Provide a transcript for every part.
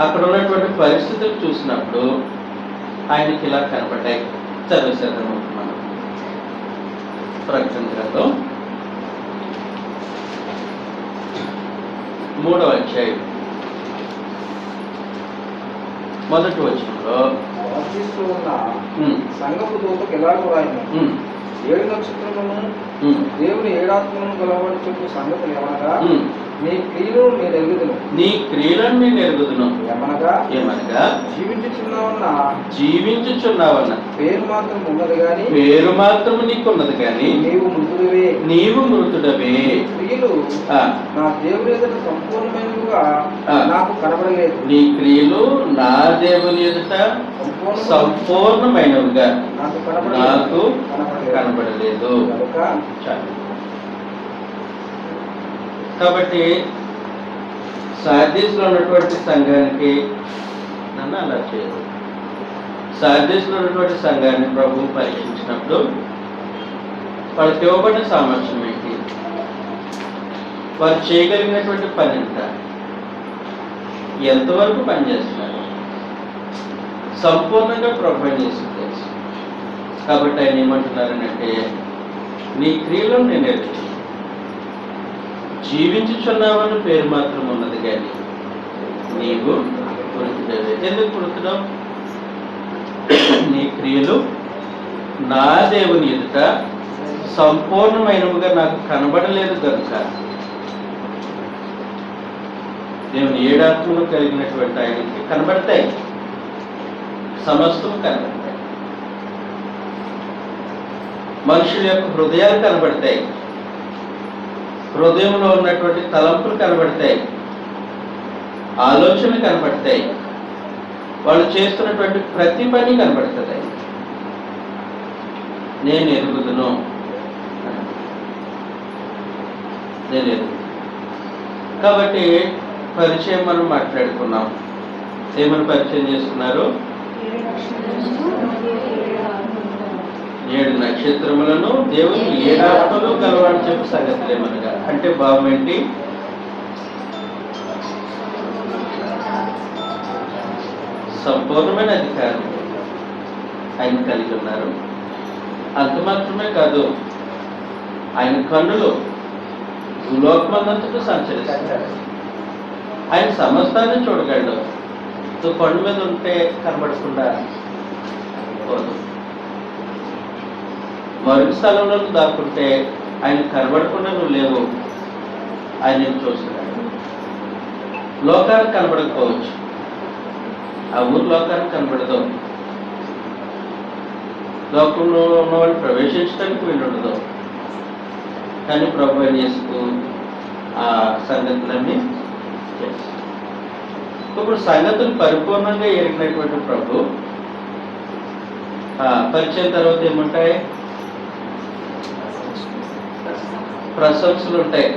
అక్కడ ఉన్నటువంటి పరిస్థితులు చూసినప్పుడు ఆయనకి ఇలా కనపడ్డాయి. చదివేసేద్దాం మనం ప్రకటన గ్రంథం మూడవ అధ్యాయం. మొదటి వచనంలో. సంగపు దూతకు ఎలాగో రాయను? ఏడు నక్షత్రములను దేవుని ఏడాత్మలను గలవాడు చెప్పు సంగతులు ఏమనగా. నీ క్రియలు నేను ఎరుగుదును. నీ క్రియలను నేను ఎరుగుదును. ఏమనగా? ఏమనగా? జీవించుచున్నావన్న? జీవించుచున్నావన్న. పేరు మాత్రం ఉన్నది గాని? పేరు మాత్రము నీకున్నది కానీ నీవు మృతుడివే. నీవు మృతుడవే. క్రియలు నా దేవుని ఎదుట సంపూర్ణమైనవిగా. నాకు కనబడలేదు. నీ క్రియలు నా దేవుని ఎదుట సంపూర్ణ సంపూర్ణమైనవిగా నాకు కనబడలేదు. కనబడలేదు. కనుక చాలు. కాబట్టి సార్దీస్లో ఉన్నటువంటి సంఘానికి నన్ను అలా చేయదు సార్దీస్లో ఉన్నటువంటి సంఘాన్ని ప్రభువు పరీక్షించినప్పుడు వాళ్ళకి ఇవ్వబడిన సామర్థ్యం ఏంటి? వారు చేయగలిగినటువంటి పని ఎంత? ఎంతవరకు పనిచేస్తున్నారు సంపూర్ణంగా ప్రొవైడ్ చేసి తెలుసు కాబట్టి ఆయన ఏమంటున్నారనంటే నీ క్రియలను నేను నేర్చుకున్నాను. జీవించుచున్నావని పేరు మాత్రం ఉన్నది కానీ నీవు మృతుడవే ఎందుకు నీ క్రియలు నా దేవుని ఎదుట సంపూర్ణమైనవిగా నాకు కనబడలేదు కనుక దేవుని ఏడాత్మను కలిగినటువంటి ఆయనకి కనబడతాయి. సమస్తం కనబడతాయి. మనుషుల యొక్క హృదయాలు కనబడతాయి. హృదయంలో ఉన్నటువంటి తలంపులు కనబడతాయి. ఆలోచనలు కనబడతాయి. వాళ్ళు చేస్తున్నటువంటి ప్రతి పని కనబడుతుంది. నేను ఎరుగుదును. నేను ఎరుగు. కాబట్టి పరిచయం మనం మాట్లాడుకున్నాం. ఏమని పరిచయం చేస్తున్నారు? ఏడు నక్షత్రములను దేవుని ఏడాత్మలో గలవాడు చెప్పి సంగతిలేమనగా అంటే భావం ఏంటి సంపూర్ణమైన అధికారం. ఆయన కలిగి ఉన్నారు. అంత మాత్రమే కాదు ఆయన కన్నులు భూలోకమందంతటా సంచరిస్తారు ఆయన సమస్తాన్ని చూడగలడు. నువ్వు కొండ మీద ఉంటే కనబడకుండా పోదు. మరుగు స్థలంలో నువ్వు దాక్కుంటే ఆయన కనబడకుండా నువ్వు లేవు. ఆయన నేను చూస్తున్నాడు. లోకానికి కనబడకపోవచ్చు. ఆ ఊరు లోకానికి కనబడదు. లోకంలో ఉన్నవాళ్ళు ప్రవేశించడానికి వీలుండదు. కానీ ప్రభు ఏం చేస్తూ ఆ సంగతులన్నీ చేస్తాడు ఇప్పుడు సంగతులు పరిపూర్ణంగా ఎరిగినటువంటి ప్రభు ఆ, పరిచయం తర్వాత ఏముంటాయి? ప్రశంసలు ఉంటాయి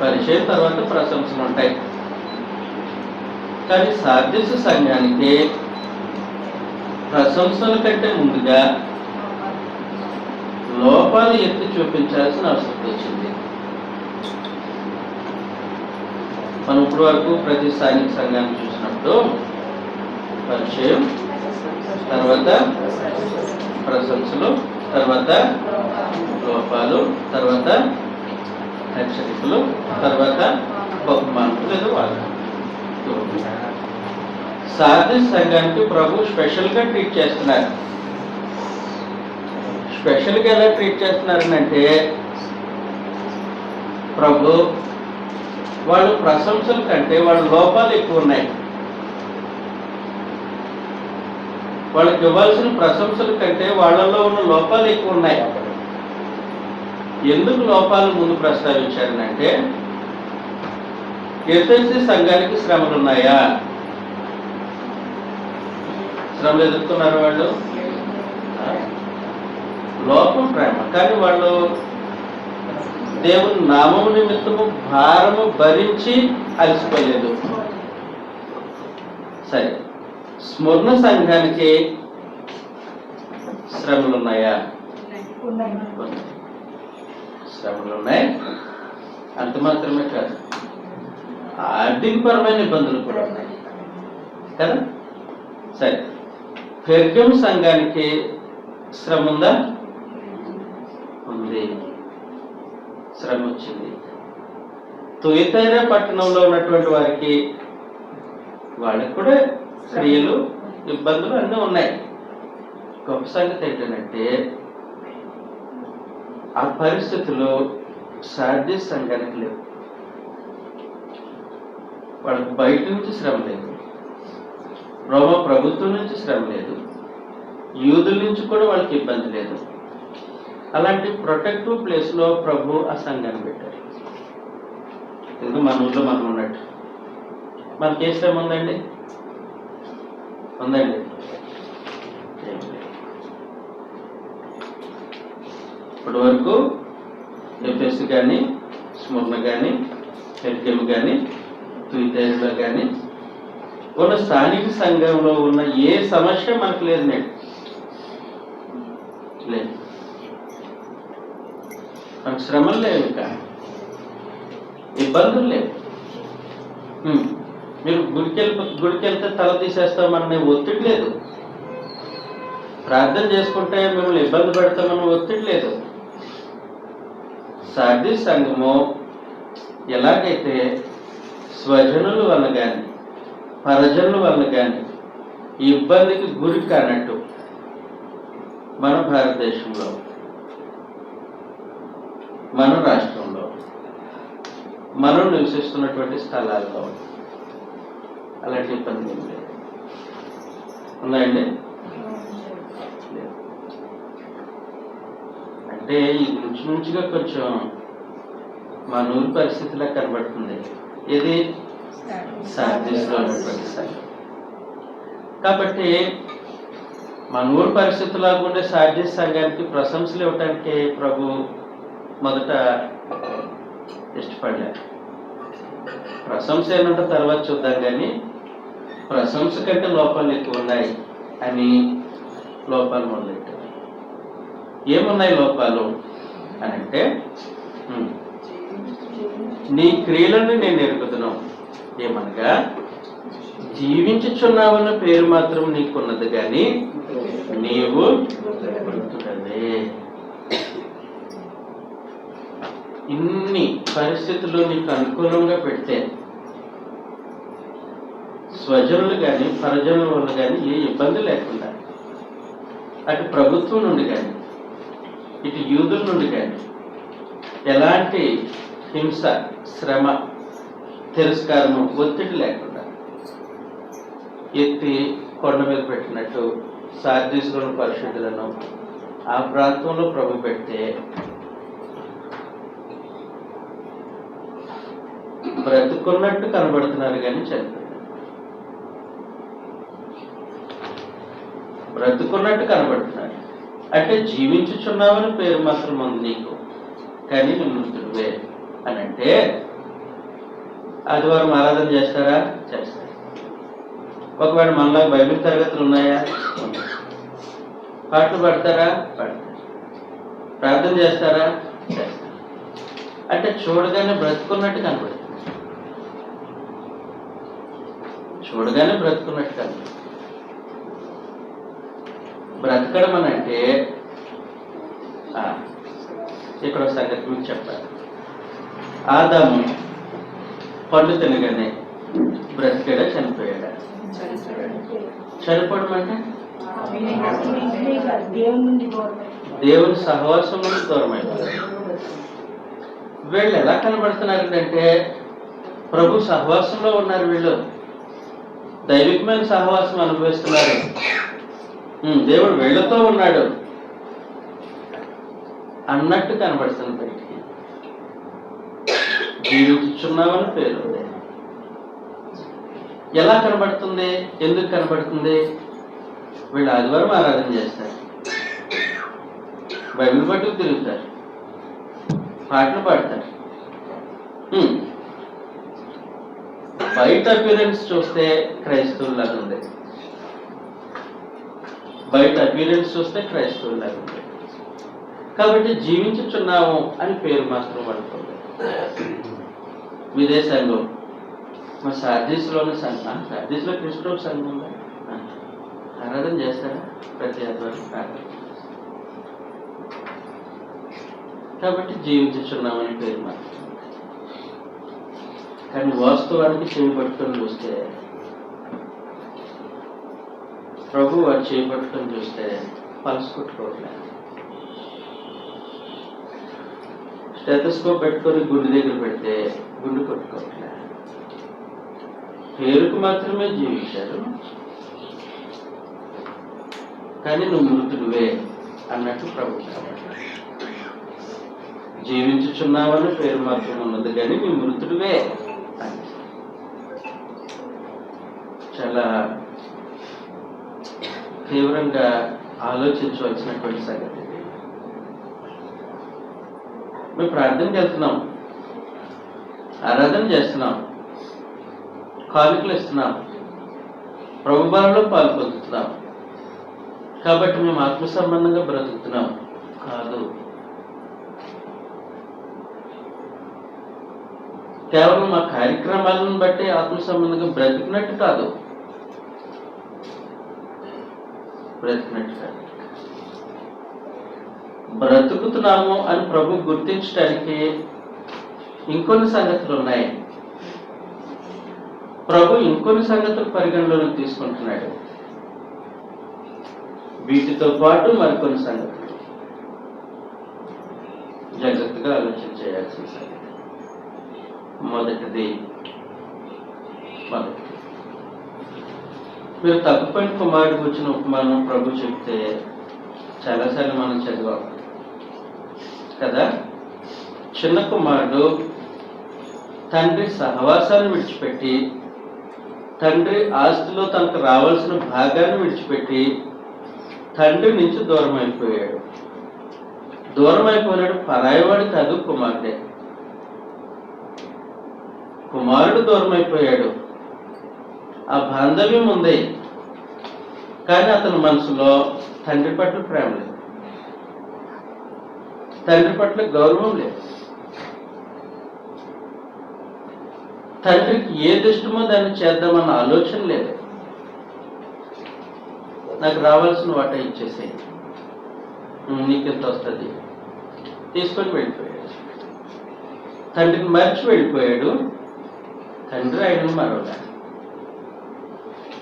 పరిచయం తర్వాత ప్రశంసలు ఉంటాయి కానీ సాధ్యస సంఘానికి ప్రశంసల కంటే ముందుగా లోపాలు ఎత్తి చూపించాల్సిన అవసరం వచ్చింది. మనం ఇప్పుడు వరకు ప్రతి స్థానిక సంఘాన్ని చూసినప్పుడు పరిచయం తర్వాత ప్రశంసలు తర్వాత లోపాలు తర్వాత హెచ్చరికలు తర్వాత బహుమానులు లేదు వాళ్ళు సాధ్య సంఘానికి ప్రభు స్పెషల్గా ట్రీట్ చేస్తున్నారు. స్పెషల్గా ఎలా ట్రీట్ చేస్తున్నారనంటే ప్రభు వాళ్ళు ప్రశంసల కంటే వాళ్ళ లోపాలు ఎక్కువ ఉన్నాయి. వాళ్ళకి ఇవ్వాల్సిన ప్రశంసల కంటే వాళ్ళల్లో ఉన్న లోపాలు ఎక్కువ ఉన్నాయి. ఎందుకు లోపాలు ముందు ప్రస్తావించారనంటే ఎస్ఎస్సి సంఘానికి శ్రమలు ఉన్నాయా శ్రమలు ఎదుర్కొన్నారు వాళ్ళు? లోపం ప్రేమ. కానీ వాళ్ళు దేవుని నామము నిమిత్తము భారము భరించి అలసిపోలేదు. సరే. స్మరణ సంఘానికి శ్రమలు ఉన్నాయా. శ్రమలు ఉన్నాయి. అంత మాత్రమే కాదు. ఆర్థికపరమైన ఇబ్బందులు కూడా ఉన్నాయి. కదా? సరే. పెర్గం సంఘానికి శ్రమ ఉందా? ఉంది. శ్రమ వచ్చింది. తుయతైర పట్టణంలో ఉన్నటువంటి వారికి వాళ్ళకి కూడా స్త్రీలు ఇబ్బందులు అన్నీ ఉన్నాయి. గొప్ప సంగతి ఏంటంటే ఆ పరిస్థితుల్లో సాధ్య సంఘానికి లేవు. వాళ్ళకి బయట నుంచి శ్రమ లేదు. రోమ ప్రభుత్వం నుంచి శ్రమ లేదు. యూదుల నుంచి కూడా వాళ్ళకి ఇబ్బంది లేదు. అలాంటి ప్రొటెక్టివ్ ప్లేస్లో ప్రభు ఆ సంఘాన్ని పెట్టారు. ఎందుకు మన ఊళ్ళో మనం ఉన్నట్టు. మనకి ఏ శ్రమ ఉందండి? ఉందండి ఏం లేదు. ఇప్పటి వరకు ఎఫ్ఎస్ కానీ స్మరణ కానీ హెడ్కెమ్ కానీ ట్విటర్లో కానీ ఉన్న స్థానిక సంఘంలో ఉన్న ఏ సమస్య మనకు లేదు నేడు. లేదు. మనకు శ్రమలు లేవు ఇంకా. ఇబ్బందులు లేవు. మీరు గుడికెళ్ళి గుడికెళ్తే తల తీసేస్తామనే ఒత్తిడి లేదు. ప్రార్థన చేసుకుంటే మిమ్మల్ని ఇబ్బంది పెడతామని ఒత్తిడి లేదు. సాధ్య సంఘము ఎలాగైతే స్వజనుల వల్ల కానీ పరజనుల వల్ల కానీ ఇబ్బందికి గురి కానట్టు మన భారతదేశంలో మన రాష్ట్రంలో మనం నివసిస్తున్నటువంటి స్థలాల్లో అలాంటి ఇబ్బంది ఉన్నాయండి లేదు. అంటే ఈ నుంచి నుంచిగా కొంచెం మా నూరు పరిస్థితిలా కనబడుతుంది. ఇది సాధ్యస్లో ఉన్నటువంటి సంఘం కాబట్టి మన ఊరు పరిస్థితుల్లో ఉండే సాధ్య సంఘానికి ప్రశంసలు ఇవ్వటానికి ప్రభు మొదట ఇష్టపడలేదు ప్రశంస ఏంటంటే తర్వాత చూద్దాం కానీ ప్రశంస కంటే లోపాలు ఎక్కువ ఉన్నాయి అని లోపాలు ఉన్నాయి. ఏమున్నాయి లోపాలు? అని అంటే నీ క్రియలను నేను ఎరుగుతును ఏమనగా జీవించుచున్నావన్న పేరు మాత్రం నీకున్నది కానీ నీవు మృతుడవే ఇన్ని పరిస్థితులు నీకు అనుకూలంగా పెడితే స్వజనులు కానీ పరజనులు కానీ ఏ ఇబ్బంది లేకుండా అటు ప్రభుత్వం నుండి కానీ ఇటు యూదుల నుండి కానీ ఎలాంటి హింస శ్రమ తిరస్కారము ఒత్తిడి లేకుండా ఎత్తి కొండ మీద పెట్టినట్టు సార్దీసులను పరిశుద్ధులను ఆ ప్రాంతంలో ప్రభు పెడితే బ్రతుకున్నట్టు కనబడుతున్నారు కానీ చనిపోయారు. బ్రతుకున్నట్టు కనబడుతున్నారు. అంటే జీవించుచున్నావని పేరు మాత్రం ఉంది నీకు కానీ నువ్వు అని అంటే ఆదివారం ఆరాధన చేస్తారా? చేస్తారు. ఒకవేళ మనలో బైబిల్ తరగతులు ఉన్నాయా? పాటలు పడతారా? పడతారు. ప్రార్థన చేస్తారా? చేస్తారు. అంటే చూడగానే బ్రతుకున్నట్టు కనపడుతుంది. చూడగానే బ్రతుకున్నట్టు కనపడుతుంది. బ్రతకడం అని అంటే ఇక్కడ ఒక సంగతి గురించి చెప్పాలి. ఆదాము పండు తినగానే బ్రతికాడా చనిపోయాడా? చనిపోవడం అంటే దేవుని సహవాసం నుండి దూరం అయిపోయాడు వీళ్ళు ఎలా కనబడుతున్నారంటే ప్రభు సహవాసంలో ఉన్నారు వీళ్ళు. దైవికమైన సహవాసం అనుభవిస్తున్నారు. దేవుడు వెళ్ళతో ఉన్నాడు. అన్నట్టు కనబడుతుంది బయటికి జీవించుచున్నామని పేరు. ఎలా కనబడుతుంది? ఎందుకు కనబడుతుంది? వీళ్ళు ఆదివారం ఆరాధన చేస్తారు. బైబిల్ పట్టుకు తిరుగుతారు. పాటలు పాడతారు. బయట అపీరెన్స్ చూస్తే క్రైస్తవులాగా ఉంది బయట అపీరెన్స్ చూస్తే క్రైస్తవులాగా ఉంది కాబట్టి జీవించుచున్నాము అని పేరు మాత్రం పడుతుంది. విదేశాల్లో మా సార్జీస్లోని సంఘం. సార్జీస్లో క్రిస్టోఫ్ సంఘం ఉందా? ఆరాధన చేస్తారా? ప్రతి ఆదివారం ప్రార్థన కాబట్టి జీవించుచున్నామని పేరు మాత్రం. కానీ వాస్తవానికి చేయి వస్తే చూస్తే ప్రభు వారు చేపట్టుకుని చూస్తే పల్స్ కొట్టుకోవట్లేదు స్టెటస్కోప్ పెట్టుకొని గుండె దగ్గర పెడితే గుండె కొట్టుకోవట్లేదు. పేరుకు మాత్రమే జీవించారు. కానీ నువ్వు మృతుడువే అన్నట్టు ప్రభు జీవించుచున్నావని పేరు మాత్రం ఉన్నది కానీ నీ మృతుడువే అని. చాలా తీవ్రంగా ఆలోచించవలసినటువంటి సంగతి మేము ప్రార్థన చేస్తున్నాం. ఆరాధన చేస్తున్నాం. కానుకలు ఇస్తున్నాం. ప్రభుబాలలో పాల్పొందుతున్నాం కాబట్టి మేము ఆత్మ సంబంధంగా బ్రతుకుతున్నాం. కాదు. కేవలం మా కార్యక్రమాలను బట్టి ఆత్మ సంబంధంగా బ్రతికినట్టు కాదు. బ్రతికినట్టు బ్రతుకుతున్నాము అని ప్రభు గుర్తించడానికి ఇంకొన్ని సంగతులు ఉన్నాయి. ప్రభు ఇంకొన్ని సంగతులు పరిగణలోకి తీసుకుంటున్నాడు. వీటితో పాటు మరికొన్ని సంగతులు. జాగ్రత్తగా ఆలోచన చేయాల్సిన సంగతి. మొదటిది మొదటి మీరు తగ్గిపోయిన కుమారుడికి వచ్చిన ఉపమానం ప్రభు చెప్తే చాలాసార్లు మనం చదివాం. కదా? చిన్న కుమారుడు తండ్రి సహవాసాన్ని విడిచిపెట్టి తండ్రి ఆస్తిలో తనకు రావాల్సిన భాగాన్ని విడిచిపెట్టి తండ్రి నుంచి దూరం అయిపోయాడు దూరం అయిపోయినాడు పరాయవాడు కాదు కుమారుడే. కుమారుడు దూరం అయిపోయాడు ఆ బాంధవ్యం ఉంది. కానీ అతని మనసులో తండ్రి పట్ల ప్రేమ లేదు. తండ్రి పట్ల గౌరవం లేదు. తండ్రికి ఏది ఇష్టమో దాన్ని చేద్దామన్న ఆలోచన లేదు. నాకు రావాల్సిన వాట ఇచ్చేసేయి నీకు ఎంత వస్తుంది? తీసుకొని వెళ్ళిపోయాడు. తండ్రిని మర్చి వెళ్ళిపోయాడు. తండ్రి ఆయన మరొక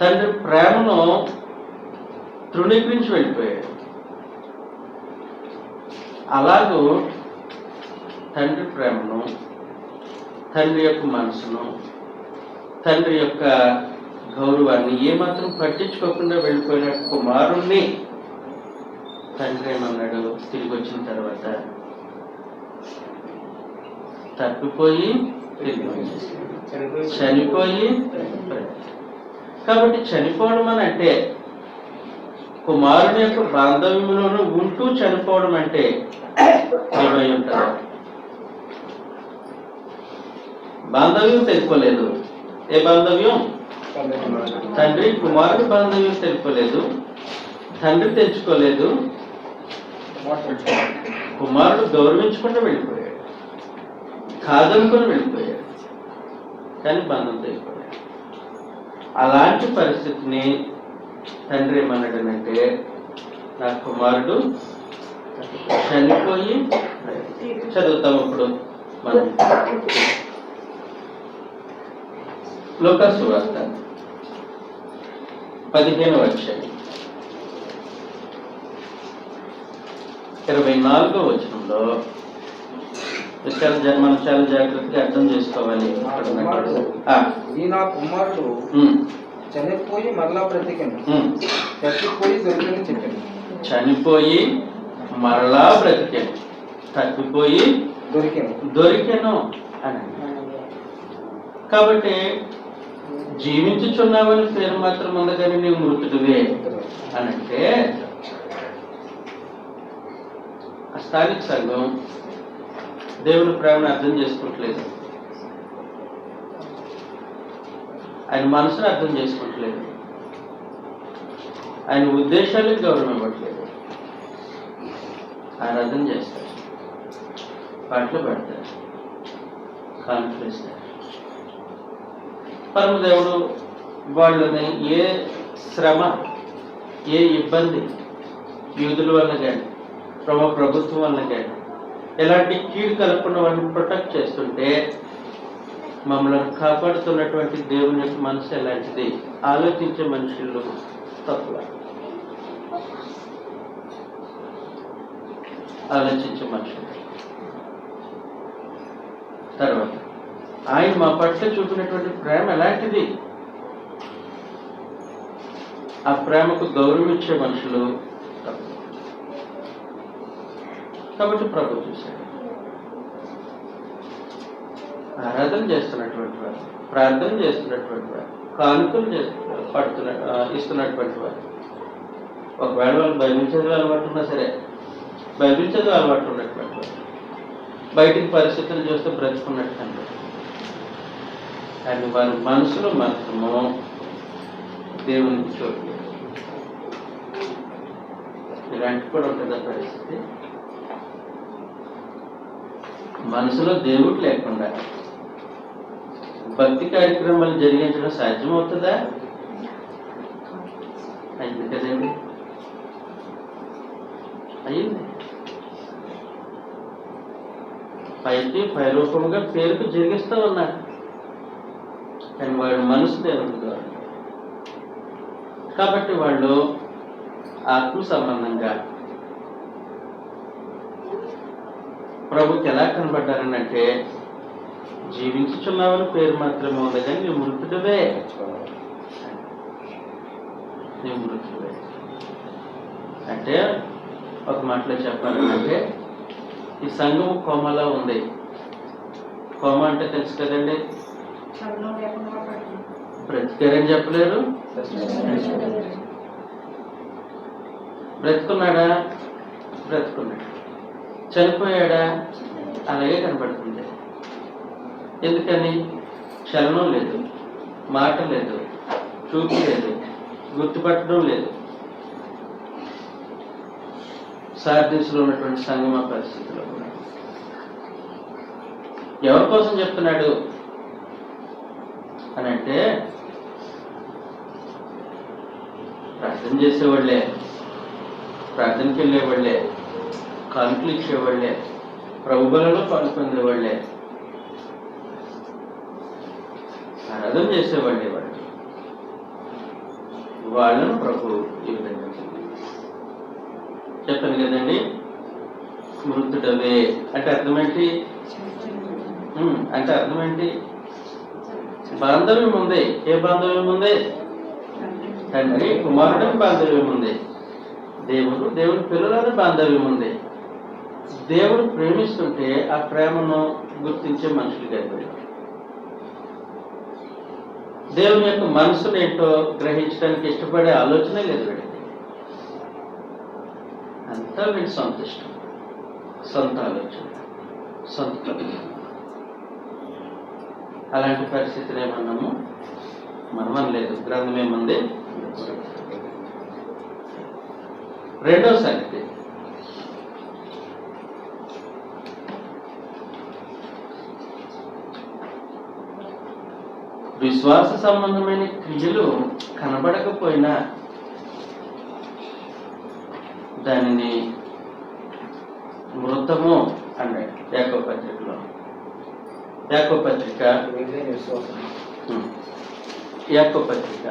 తండ్రి ప్రేమను తృణీకరించి వెళ్ళిపోయాడు అలాగూ తండ్రి ప్రేమను తండ్రి యొక్క మనసును తండ్రి యొక్క గౌరవాన్ని ఏమాత్రం పట్టించుకోకుండా వెళ్ళిపోయిన కుమారుణ్ణి తండ్రి ఏమన్నాడు తిరిగి వచ్చిన తర్వాత తప్పిపోయి. చనిపోయి కాబట్టి చనిపోవడం అని అంటే కుమారుని యొక్క బాంధవ్యంలోనూ ఉంటూ చనిపోవడం అంటే ఏమై ఉంటారు బాంధవ్యం తెలుపలేదు. ఏ బాంధవ్యం? తండ్రి కుమారుడు బాంధవ్యం తెలుపలేదు. తండ్రి తెచ్చుకోలేదు. కుమారుడు గౌరవించకుండా వెళ్ళిపోయాడు. కాదనుకొని వెళ్ళిపోయాడు. కానీ బంధం తెలిపాడు అలాంటి పరిస్థితిని తండ్రి ఏమన్నాడనంటే నా కుమారుడు చనిపోయి చదువుతాం ఇప్పుడు మనం. లోకాసు వార్త పదిహేను వచ్చాయి ఇరవై నాలుగో వచనంలో జ- మనం చాలా జాగ్రత్తగా అర్థం చేసుకోవాలి. అక్కడ ఉన్నట్టు. ఆ, ఈ నా కుమారుడు చనిపోయి మరలా బ్రతికెను ఉమ్. చచ్చిపోయి దొరికని చెప్పాను చనిపోయి మరలా బ్రతికాను తప్పిపోయి దొరికాను దొరికెను అని. కాబట్టి జీవించుచున్నావని పేరు మాత్రం ఉంది కానీ నీవు మృతుడివే అని అంటే ఆ స్థానిక సంఘం దేవుని ప్రేమను అర్థం చేసుకుంటలేదు ఆయన మనసును అర్థం చేసుకుంటలేదు ఆయన ఉద్దేశాలకు గౌరవం ఇవ్వట్లేదు ఆయన అర్థం చేస్తారు. పాటలు పెడతారు. కాన్ఫరెన్స్ పరమదేవుడు వాళ్ళని ఏ శ్రమ ఏ ఇబ్బంది యూదుల వల్ల కానీ ప్రభు ప్రభుత్వం వల్ల కానీ ఎలాంటి కీడు కలగకుండా వాటిని ప్రొటెక్ట్ చేస్తుంటే మమ్మల్ని కాపాడుతున్నటువంటి దేవుని యొక్క మనసు ఎలాంటిది? ఆలోచించే మనుషులు తక్కువ. ఆలోచించే మనుషులు. తర్వాత ఆయన మా పట్ల చూపినటువంటి ప్రేమ ఎలాంటిది? ఆ ప్రేమకు గౌరవం ఇచ్చే మనుషులు తక్కువ. కాబట్టి ప్రభు చూశాడు. ఆరాధన చేస్తున్నటువంటి వారు ప్రార్థన చేస్తున్నటువంటి వారు కానుకలు పడుతున్న ఇస్తున్నటువంటి వారు. ఒకవేళ వాళ్ళు బైబిల్ చదివే అలవాటు ఉన్నా సరే బైబిల్ చదివే అలవాటు ఉన్నటువంటి వారు. బయటికి పరిస్థితులు చూస్తే బ్రతుకున్నట్టు కనబడుతుంది కానీ వారి మనసులో మాత్రము దేవుని చూడలేదు. ఇలాంటి కూడా ఉంటుందా పరిస్థితి? మనసులో దేవుడు లేకుండా. భక్తి కార్యక్రమాలు జరిగించడం సాధ్యమవుతుందా? అయింది కదండి. అయింది. పైకి పై రూపంగా పేరుకు జరిగిస్తూ ఉన్నారు. కానీ వాడు మనసు దేవుడు కాబట్టి వాళ్ళు ఆత్మ సంబంధంగా ప్రభుకి ఎలా కనబడ్డారని అంటే జీవించుచున్నావని పేరు మాత్రమే ఉంది కానీ నీ మృతుడివే. నీ మృతుడివే. అంటే ఒక మాటలో చెప్పాలంటే ఈ సంఘం కోమలో ఉంది. కోమ అంటే తెలుసు కదండి? బ్రతికారని చెప్పలేరు? బ్రతుకున్నాడా? బ్రతుకున్నాడు. చనిపోయాడా? అలాగే కనబడుతుంది ఎందుకని? చలనం లేదు మాట లేదు చూపు లేదు గుర్తుపట్టడం లేదు. సార్దిస్లో ఉన్నటువంటి సంగమ పరిస్థితిలో కూడా. ఎవరి కోసం చెప్తున్నాడు? అని అంటే ప్రార్థన చేసేవాళ్ళే ప్రార్థనకి వెళ్ళేవాళ్ళే. కానుకలు ఇచ్చేవాళ్ళే ప్రభుబలలో పాల్పొందేవాళ్ళే. ఆరాధన చేసేవాళ్ళే వాళ్ళు. వాళ్ళను ప్రభు ఈ విధంగా చెప్పాను కదండి? మృతుడవే. అంటే అర్థమేంటి? అంటే అర్థమేంటి? బాంధవ్యం ఉంది ఏ బాంధవ్యం ఉంది తండ్రి కుమారుడికి బాంధవ్యం ఉంది దేవుడు దేవుని పిల్లలని బాంధవ్యం ఉంది దేవుడు ప్రేమిస్తుంటే ఆ ప్రేమను గుర్తించే మనుషులు కలిగి దేవుని యొక్క మనసును ఏంటో గ్రహించడానికి ఇష్టపడే ఆలోచనే లేదు వీడికి. అంతా వీడి సొంత ఇష్టం. సొంత ఆలోచన. సొంత అలాంటి పరిస్థితులు ఏమన్నాము? మనం లేదు. గ్రంథం ఏముంది? రెండో సంగతి విశ్వాస సంబంధమైన క్రియలు కనబడకపోయినా దానిని మృతము అన్నాడు యాకో పత్రికలో. యాకో పత్రిక. యాకో పత్రిక.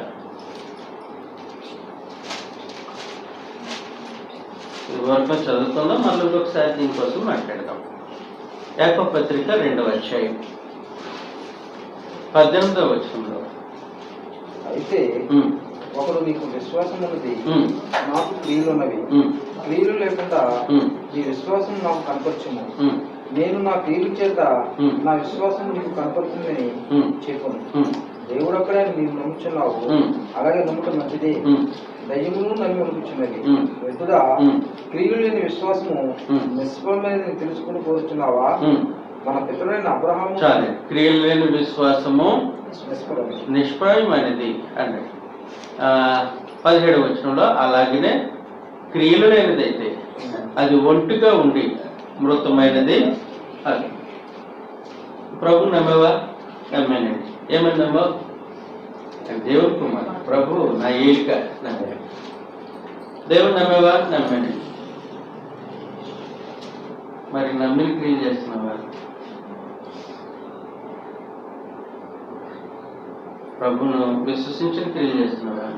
వరకు చదువుకుందాం మళ్ళీ ఒకసారి దీనికోసం మాట్లాడదాం. యాకో పత్రిక రెండవ అధ్యాయం. పద్దెనిమిదవ వచనంలో. అయితే ఒకడు నీకు విశ్వాసం ఉన్నది నాకు క్రియలు ఉన్నవి క్రియలు లేకుండా నీ విశ్వాసం నాకు కనపరచుము. నేను నా క్రియల చేత. నా విశ్వాసం నీకు కనపడుతుందని చెప్పను. దేవుడు ఒక్కడే నీవు నమ్ముచున్నావు. అలాగే నమ్మటం మంచిదే. ఉమ్, దయ్యమును నమ్మి నమ్ముచున్నది. ఉమ్. క్రియలు లేని విశ్వాసము ఉమ్. నిష్ఫలమైన తెలుసుకుని కోరుచున్నావా ఉమ్. మన అబ్రహాము చాలు. క్రియలు లేని విశ్వాసము నిష్ఫలమే నిష్ప్రయమైనది అన్నాడు ఆ, పదిహేడు వచనంలో అలాగనే క్రియలు లేనిదైతే అది ఒంటిగా ఉండి మృతమైనది అది. ప్రభు నమ్మేవా? నమ్మానండి. ఏమని నమ్మావు? దేవుని కుమార్ ప్రభు నా ఏలిక నమ్మాడు. దేవుని నమ్మేవా? నమ్మాను మరి నమ్మిని క్రియ చేస్తున్నావా? ప్రభును విశ్వసించి క్రియ చేస్తున్నావా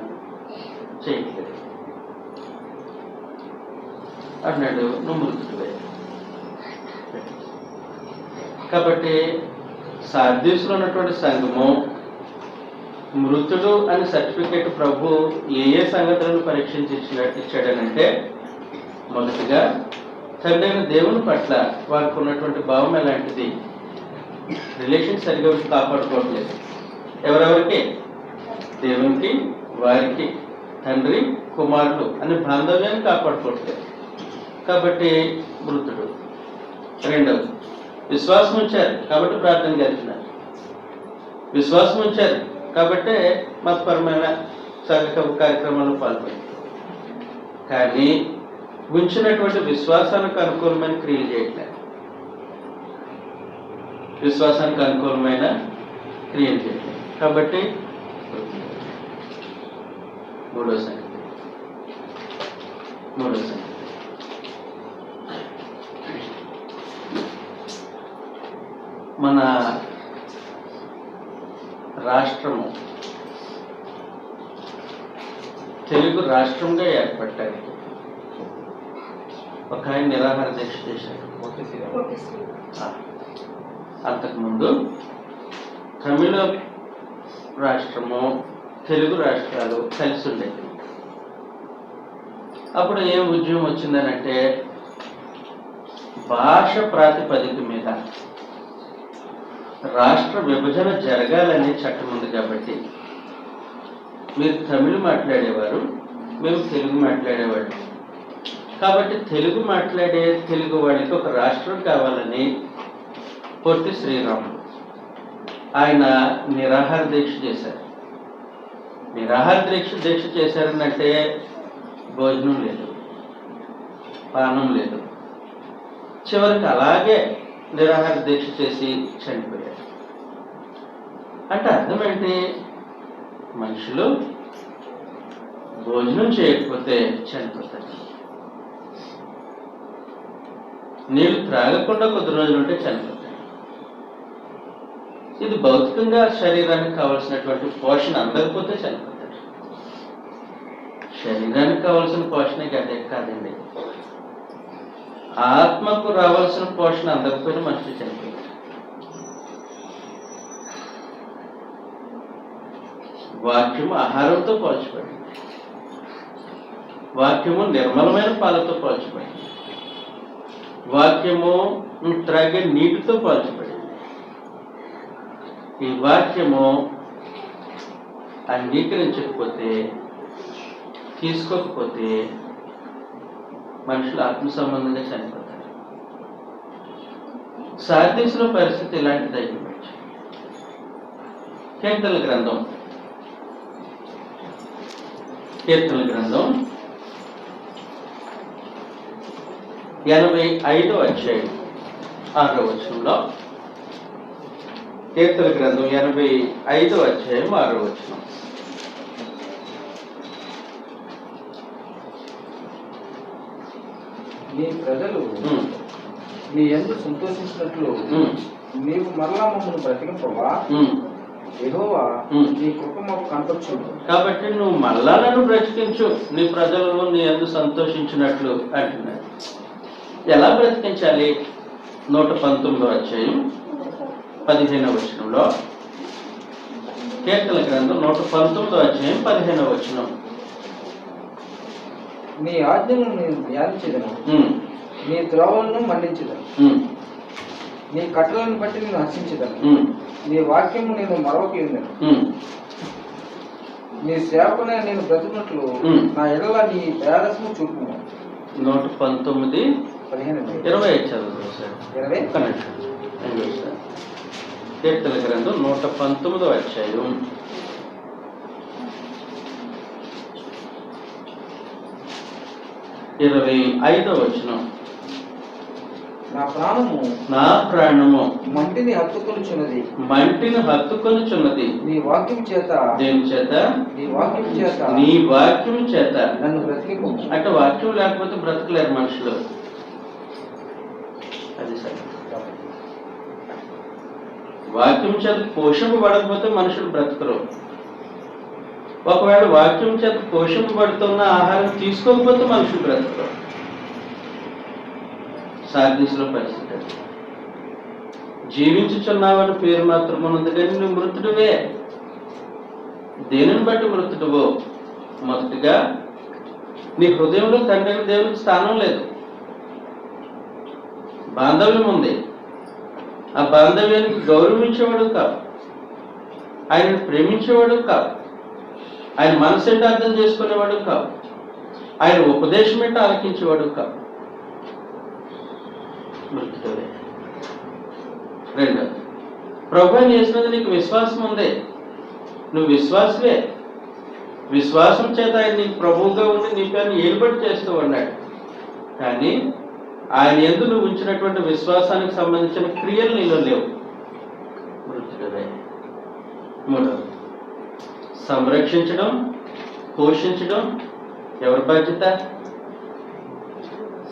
చేయట్లేదు. అన్నాడు నువ్వు మృతుడివే కాబట్టి సార్దీసులో ఉన్నటువంటి సంఘము మృతుడు అని సర్టిఫికేట్ ప్రభు ఏ ఏ సంగతులను పరీక్షించి ఇచ్చాడనంటే మొదటిగా తండ్రి దేవుని పట్ల వారికి ఉన్నటువంటి భావం ఎలాంటిది? రిలేషన్ సరిగా కాపాడుకోవట్లేదు. ఎవరెవరికి? దేవునికి వారికి తండ్రి కుమారుడు అనే బాంధవ్యాన్ని కాపాడుకోవట్లేదు కాబట్టి మృతుడు రెండవది విశ్వాసం ఉంచారు కాబట్టి ప్రార్థన గడిచినారు విశ్వాసం ఉంచారు కాబట్టి మతపరమైన సంఘ కార్యక్రమాలు పాల్గొన్నారు కానీ ఉంచినటువంటి విశ్వాసానికి అనుకూలమైన క్రియలు చేయట్లేదు. విశ్వాసానికి అనుకూలమైన క్రియలు చేయట్లేదు. కాబట్టి మూడో సంగతి మూడో సంగతి మన రాష్ట్రము తెలుగు రాష్ట్రంగా ఏర్పడటానికి ఒక ఆయన నిరాహార దీక్ష చేశాడు ఆ, అంతకుముందు తమిళ రాష్ట్రము తెలుగు రాష్ట్రాలు కలిసి ఉండేవి అప్పుడు ఏం ఉద్యమం వచ్చిందనంటే భాష ప్రాతిపదిక మీద రాష్ట్ర విభజన జరగాలనే చట్టం ఉంది కాబట్టి మీరు తమిళ మాట్లాడేవారు మేము తెలుగు మాట్లాడేవాళ్ళు. కాబట్టి తెలుగు మాట్లాడే తెలుగు వాళ్ళకి ఒక రాష్ట్రం కావాలని పొట్టి శ్రీరాముడు ఆయన నిరాహార దీక్ష చేశారు. నిరాహార దీక్ష దీక్ష చేశారనంటే భోజనం లేదు పానం లేదు. చివరికి అలాగే నిరాహార దీక్ష చేసి చనిపోయారు. అంటే అర్థం ఏంటి? మనుషులు భోజనం చేయకపోతే చనిపోతారు. నీళ్ళు త్రాగకుండా కొద్ది రోజులు ఉంటే చనిపోతారు. ఇది భౌతికంగా శరీరానికి కావాల్సినటువంటి పోషణ అందకపోతే చనిపోతారు. శరీరానికి కావలసిన పోషణ అదే కాదండి. ఆత్మకు రావాల్సిన పోషణ అందకపోయినా మనిషి చనిపోతారు వాక్యము ఆహారంతో పోల్చబడింది. వాక్యము నిర్మలమైన పాలతో పోల్చబడింది. వాక్యము త్రాగే నీటితో పోల్చబడింది. ఈ వాక్యము అంగీకరించకపోతే తీసుకోకపోతే మనుషులు ఆత్మ సంబంధంగా చనిపోతారు. సాధించిన పరిస్థితి ఇలాంటిది అయ్యవచ్చు కీర్తన గ్రంథం. కీర్తన గ్రంథం ఎనభై ఐదో అధ్యాయం ఆరో వచనంలో కీర్తన గ్రంథం ఎనభై ఐదో అధ్యాయం ఆరో వచనం. నీ ప్రజలు నీ ఎందు సంతోషించినట్లు నీవు మరలా మమ్మల్ని బ్రతికింపవా మాకు కాబట్టి నువ్వు మళ్ళా నన్ను బ్రతికించు నీ ప్రజలను నీ ఎందు సంతోషించినట్లు అంటున్నాడు. ఎలా బ్రతికించాలి? నూట పంతొమ్మిదో అధ్యాయం పదిహేనవ వచనంలో కీర్తన గ్రంథం నూట పంతొమ్మిదో అధ్యాయం పదిహేనవ వచనం. నీ ఆజ్ఞను నేను ధ్యానించదను. ఉమ్, నీ త్రోవలను మన్నించదను. నీ కట్టలను బట్టి నేను హర్షించదను నీ వాక్యము నేను మరొక. నీ సేవకునే నేను బ్రతుకున్నట్లు. నా ఎడల నీ పేరస్ము చూపు నూట పంతొమ్మిది పదిహేను. ఇరవై చదువు సార్. ఇరవై. చూస్తాను. కీర్తన గ్రంథం నూట పంతొమ్మిదో అధ్యాయం. ఇరవై ఐదో వచనం. నా ప్రాణము నా ప్రాణము మంటిని హత్తుకొనుచున్నది. మంటిని హత్తుకొనుచున్నది. నీ వాక్యం చేత దేని చేత? నీ వాక్యం చేత నీ వాక్యం చేత. నన్ను బ్రతికిపు. అంటే వాక్యం లేకపోతే బ్రతకలేరు మనుషులు. అది సరే వాక్యం చేత పోషింపబడకపోతే మనుషులు బ్రతకరు. ఒకవేళ వాక్యం చేత పోషింపబడుతున్న ఆహారం తీసుకోకపోతే మనుషులు బ్రతకరు. సాధించిన పరిస్థితి. జీవించుచున్నావని పేరు మాత్రం ఉన్నది కానీ నువ్వు మృతుడివే. దేనిని బట్టి మృతుడువో? మొదటిగా నీ హృదయంలో తండ్రి దేవునికి స్థానం లేదు. బాంధవ్యం ఉంది. ఆ బాంధవ్యానికి గౌరవించేవాడు కాదు. ఆయనను ప్రేమించేవాడు కాదు. ఆయన మనసు ఏంటో అర్థం చేసుకునేవాడు కాదు. ఆయన ఉపదేశం ఏంటో ఆలకించేవాడు కాదు. రెండు ప్రభు చేసినది నీకు విశ్వాసం ఉంది? నువ్వు విశ్వాసవే విశ్వాసం చేత ఆయన నీకు ప్రభువుగా ఉండి నీ పేరుని ఏలుబడి చేస్తూ ఉన్నాడు. కానీ ఆయన ఎందు నువ్వు ఉంచినటువంటి విశ్వాసానికి సంబంధించిన క్రియలు నీలో లేవు. మూడవది సంరక్షించడం పోషించడం ఎవరి బాధ్యత?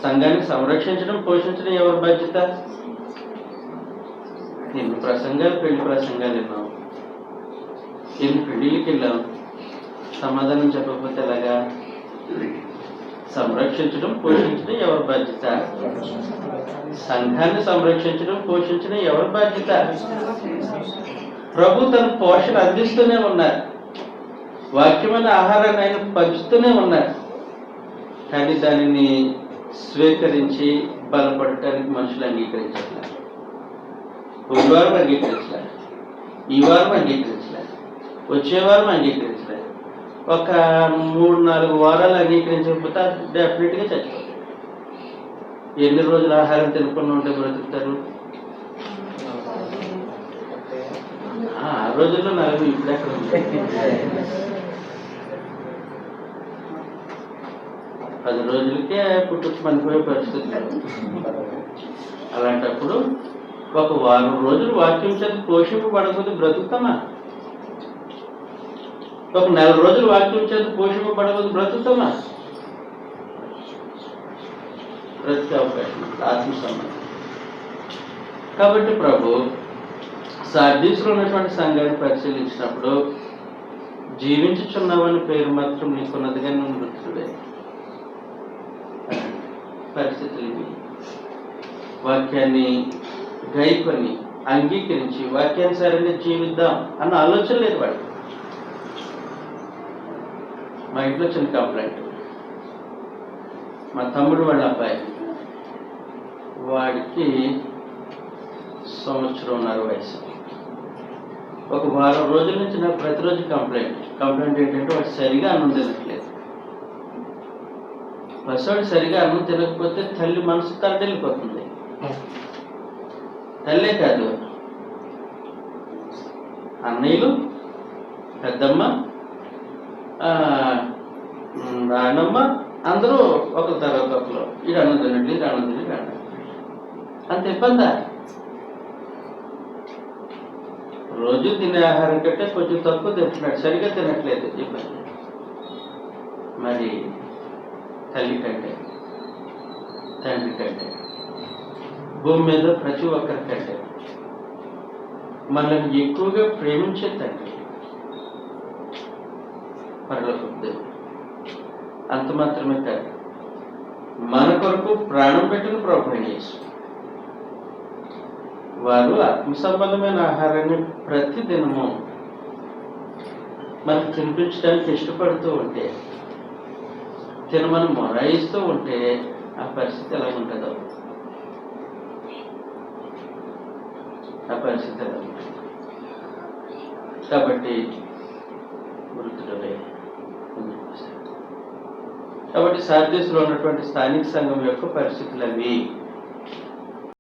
సంఘాన్ని సంరక్షించడం పోషించడం ఎవరి బాధ్యత? ఎన్ని ప్రసంగాలు పెళ్ళి ప్రసంగాలు విన్నాం ఎన్ని పెళ్ళికి వెళ్ళాం సమాధానం చెప్పకపోతే ఎలాగా? సంరక్షించడం పోషించడం ఎవరి బాధ్యత? సంఘాన్ని సంరక్షించడం పోషించడం ఎవరి బాధ్యత? ప్రభు తన పోషణ అందిస్తూనే ఉన్నారు. వాక్యమైన ఆహారాన్ని ఆయన పంచుతూనే ఉన్నారు. కానీ దానిని స్వీకరించి బలపడటానికి మనుషులు అంగీకరించట్లేదు. ఒక వారం అంగీకరించలేదు. ఈ వారం అంగీకరించలేదు. వచ్చే వారం అంగీకరించలేదు. ఒక మూడు నాలుగు వారాలు అంగీకరించకపోతే డెఫినెట్గా చచ్చిపోతారు ఎన్ని రోజులు ఆహారం తినకుండా ఉంటే బ్రతుకుతారు? ఆ రోజుల్లో నలభై ఇప్పుడు ఎక్కడ పది రోజులకే పుట్టుకు పనిపోయే పరిస్థితి. అలాంటప్పుడు ఒక వారం రోజులు వాక్యం చేత పోషింపబడకపోతే బ్రతుకుతామా? ఒక నెల రోజులు వాక్యం చేత పోషింపబడవద్దు బ్రతుకుతామా బ్రతికే అవకాశం ఆత్మ సంబంధం. కాబట్టి ప్రభు సార్దీసులో ఉన్నటువంటి సంఘాన్ని పరిశీలించినప్పుడు జీవించుచున్నావని పేరు మాత్రం నీకున్నదిగా నువ్వు మృతుడే పరిస్థితులు ఇవి. వాక్యాన్ని గైకొని అంగీకరించి వాక్యానుసారంగా జీవిద్దాం అన్న ఆలోచన లేదు వాడికి మా ఇంట్లో చిన్న కంప్లైంట్ మా తమ్ముడు వాళ్ళ అబ్బాయి. వాడికి సంవత్సరంన్నర వయసు. ఒక వారం రోజుల నుంచి నాకు ప్రతిరోజు కంప్లైంట్ కంప్లైంట్ ఏంటంటే వాడు సరిగా అన్నం తినట్లేదు. పసివాడు సరిగా అన్నం తినకపోతే తల్లి మనసు తరలిపోతుంది తల్లే కాదు. అన్నయ్యలు పెద్దమ్మ ఆ, ఉమ్, అందరూ ఒక తర్వాత ఒకరు ఇది అన్నం తినండి ఇది అన్నం తినండి అన్నం అంత ఇబ్బందా? రోజు తినే ఆహారం కంటే కొంచెం తక్కువ తింటున్నాడు. సరిగా తినట్లేదు. ఇబ్బంది. మరి తల్లి కంటే తండ్రి కంటే భూమి మీద ప్రతి ఒక్కరి కంటే మనల్ని ఎక్కువగా ప్రేమించే తండ్రి పరలోకపు దేవుడు. అంత మాత్రమే కాదు. మన కొరకు ప్రాణం పెట్టిన ప్రభు యేసు. వారు ఆత్మ సంబంధమైన ఆహారాన్ని ప్రతి దినము మనకు తినిపించడానికి ఇష్టపడుతూ ఉంటే తినమని మొరాయిస్తూ ఉంటే ఆ పరిస్థితి ఎలా ఉంటుందో? ఆ పరిస్థితి ఎలా ఉంటుంది? కాబట్టి మృతుడవే కాబట్టి సార్దీస్లో ఉన్నటువంటి స్థానిక సంఘం యొక్క పరిస్థితులు అవి